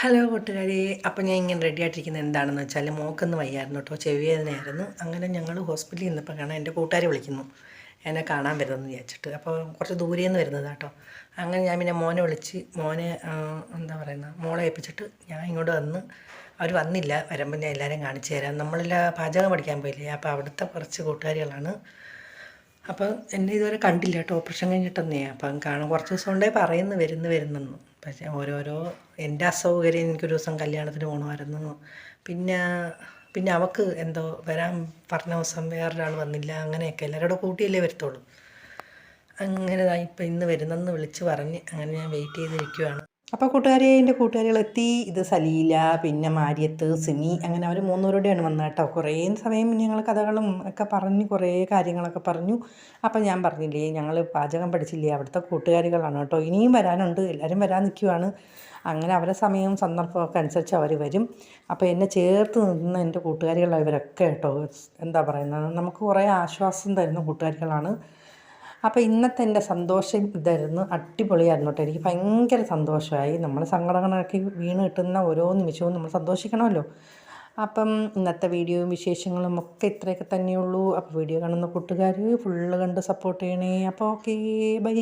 Hello കൂട്ടുകാരി അപ്പം ഞാൻ ഇങ്ങനെ റെഡി ആയിട്ടിരിക്കുന്നത് എന്താണെന്ന് വെച്ചാൽ മോക്കൊന്ന് വയ്യായിരുന്നു കേട്ടോ ചെവി വേദനയായിരുന്നു. അങ്ങനെ ഞങ്ങൾ ഹോസ്പിറ്റലിൽ നിന്നപ്പോൾ കാണാൻ എന്റെ കൂട്ടുകാർ വിളിക്കുന്നു. എന്നെ കാണാൻ വരുമെന്ന് വിചാരിച്ചിട്ട്. അപ്പോൾ കുറച്ച് ദൂരെ നിന്ന് വരുന്നത് കേട്ടോ. അങ്ങനെ ഞാൻ പിന്നെ മോനെ വിളിച്ച് മോനെ എന്താ പറയുന്നത് മോളെ ഏൽപ്പിച്ചിട്ട് ഞാൻ ഇങ്ങോട്ട് വന്ന് അവർ വന്നില്ല. വരുമ്പോൾ ഞാൻ എല്ലാവരെയും കാണിച്ചു തരാം. നമ്മളെല്ലാം പാചകം പഠിക്കാൻ പോയില്ലേ അപ്പോൾ അവിടുത്തെ കുറച്ച് കൂട്ടുകാരികളാണ്. അപ്പം എന്നെ ഇതുവരെ കണ്ടില്ല കേട്ടോ. ഓപ്പറേഷൻ കഴിഞ്ഞിട്ടെന്നേ. അപ്പം കാണാൻ കുറച്ച് ദിവസം കൊണ്ടേ പറയുന്നു വരുന്നു വരുന്നെന്ന്. പക്ഷേ ഓരോരോ എന്റെ അസൗകര്യം എനിക്കൊരു ദിവസം കല്യാണത്തിന് പോകണമായിരുന്നു പിന്നെ പിന്നെ അവൾക്ക് എന്തോ വരാൻ പറഞ്ഞ ദിവസം വേറൊരാൾ വന്നില്ല അങ്ങനെയൊക്കെ എല്ലാവരോടും കൂട്ടിയല്ലേ വരത്തുള്ളൂ. അങ്ങനെ ഇപ്പം ഇന്ന് വരുന്നെന്ന് വിളിച്ച് പറഞ്ഞ് അങ്ങനെ ഞാൻ വെയിറ്റ് ചെയ്തിരിക്കുവാണ്. അപ്പോൾ കൂട്ടുകാരെ എന്റെ കൂട്ടുകാരികൾ എത്തി ഇത് സലീല പിന്നെ മാരിയത്ത് സിനി അങ്ങനെ അവർ മൂന്നുപേരുടെയാണ് വന്നത് കേട്ടോ കുറേ സമയം ഞങ്ങൾ കഥകളും ഒക്കെ പറഞ്ഞ് കുറേ കാര്യങ്ങളൊക്കെ പറഞ്ഞു. അപ്പം ഞാൻ പറഞ്ഞില്ലേ ഞങ്ങൾ പാചകം പഠിച്ചില്ലേ അവിടുത്തെ കൂട്ടുകാരികളാണ് കേട്ടോ. ഇനിയും വരാനുണ്ട് എല്ലാവരും വരാൻ നിൽക്കുവാണ്. അങ്ങനെ അവരെ സമയവും സന്ദർഭമൊക്കെ അനുസരിച്ച് അവർ വരും. അപ്പോൾ എന്നെ ചേർത്ത് നിന്ന് എന്റെ കൂട്ടുകാരികൾ ഇവരൊക്കെ കേട്ടോ. എന്താ പറയുന്നത്? നമുക്ക് കുറേ ആശ്വാസം തരുന്ന കൂട്ടുകാരികളാണ്. അപ്പോൾ ഇന്നത്തെ എന്റെ സന്തോഷം ഇതായിരുന്നു. അടിപൊളിയായിരുന്നു കേട്ടോ എനിക്ക് ഭയങ്കര സന്തോഷമായി. നമ്മൾ സങ്കടങ്ങളൊക്കെ വീണ് കിട്ടുന്ന ഓരോ നിമിഷവും നമ്മൾ സന്തോഷിക്കണമല്ലോ. അപ്പം ഇന്നത്തെ വീഡിയോയും വിശേഷങ്ങളും ഒക്കെ ഇത്രയൊക്കെ തന്നെയുള്ളൂ. അപ്പോൾ വീഡിയോ കാണുന്ന കൂട്ടുകാർ ഫുള്ള് കണ്ട് സപ്പോർട്ട് ചെയ്യണേ. അപ്പോൾ ഓക്കേ ബൈ